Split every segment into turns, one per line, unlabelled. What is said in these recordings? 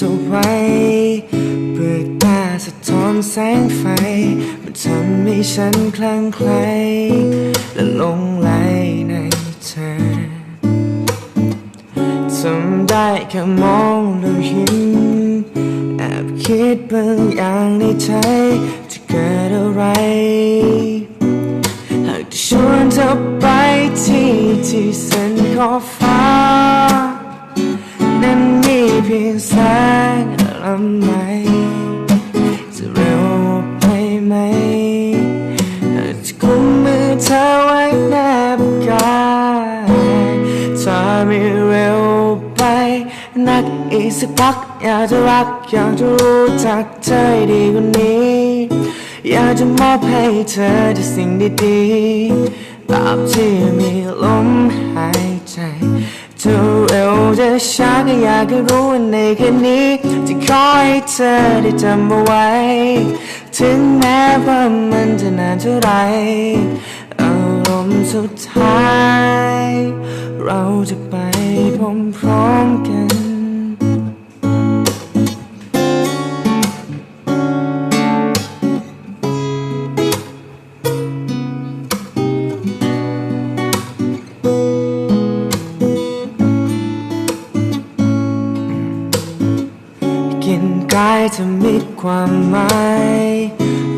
สไว้เปลือกตาสะท้อนแสงไฟ มันทำให้ฉันคลั่งไคล้และหลงไหลในเธอทำได้แค่มองแล้วยิ้มแอบคิดบางอย่างในใจจะเกิดอะไร หากจะชวนเธอไปที่ที่เส้นขอบฟ้านั้น พียงแสงลำไหมจะเร็วไปไหมหากจะกุมมือเธอไว้แนบกายถ้าไม่เร็วไปนักอีกสักพักอยากจะรักอยากจะรู้จักเธอดีกว่านี้ อยากจะมอบให้เธอแต่สิ่งดีๆ ตราบที่มีลมหายใจจะเร็วจะช้าก็อยากให้รู้ว่าในคืนนี้จะขอให้เธอได้จำเอาไว้ ถึงแม้ว่ามันจะนานเท่าไรอารมณ์สุดท้าย เราจะไปพร้อมๆกัน จะมีความหมาย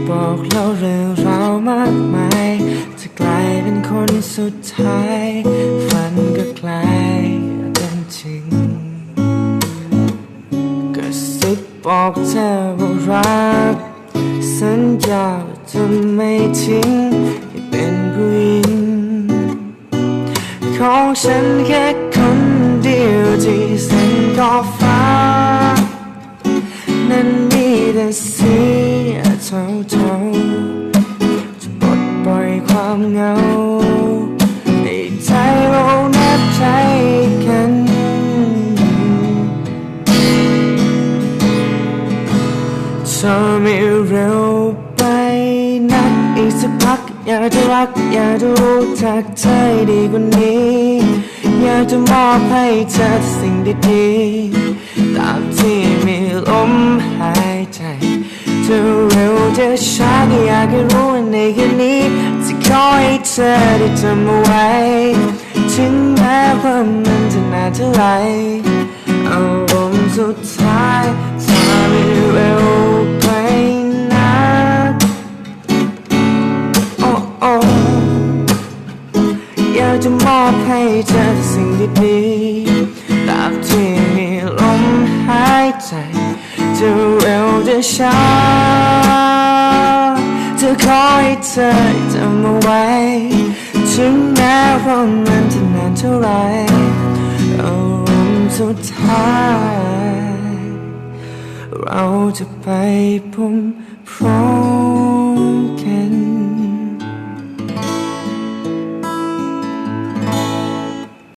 บอกเล่าเรื่องราวมากมาย จะกลายเป็นคนสุดท้าย ฝันก็กลายเป็นจริงกระซิบบอกเธอว่ารัก สัญญาจะไม่ทิ้งให้เป็นผู้หญิงของฉันแค่คนเดียวที่เส้นขอฟ้า นั้นมีแต่สีเทาเทาๆจะปลดปล่อยความเหงาให้ใจเราแนบใจกันเธอไม่เร็วไปนักอีกสักพักอยากจะรักอยากจะรู้จักเธอให้ดีกว่านี้ อยากจะมอบให้เธอสิ่งดีๆตาม จะเร็วจะช้าก็อยากให้รู้ว่าในคืนนี้จะขอให้เธอได้จำเอาไว้ถึงแม้ว่ามันจะนานเท่าไหรอารมณ์สุดท้ายถ้าไม่เร็วไปนักโอ้โอ้อยากจะมอบให้เธอสิ่งดีๆตราบที่มีลมหายใจจะเร็วจะช้าจะ ขอให้เธอจำเอาไว้ ถึงแม้ว่ามันจะนานเท่าไรอารมณ์สุดท้าย เราจะไปพร้อมๆกัน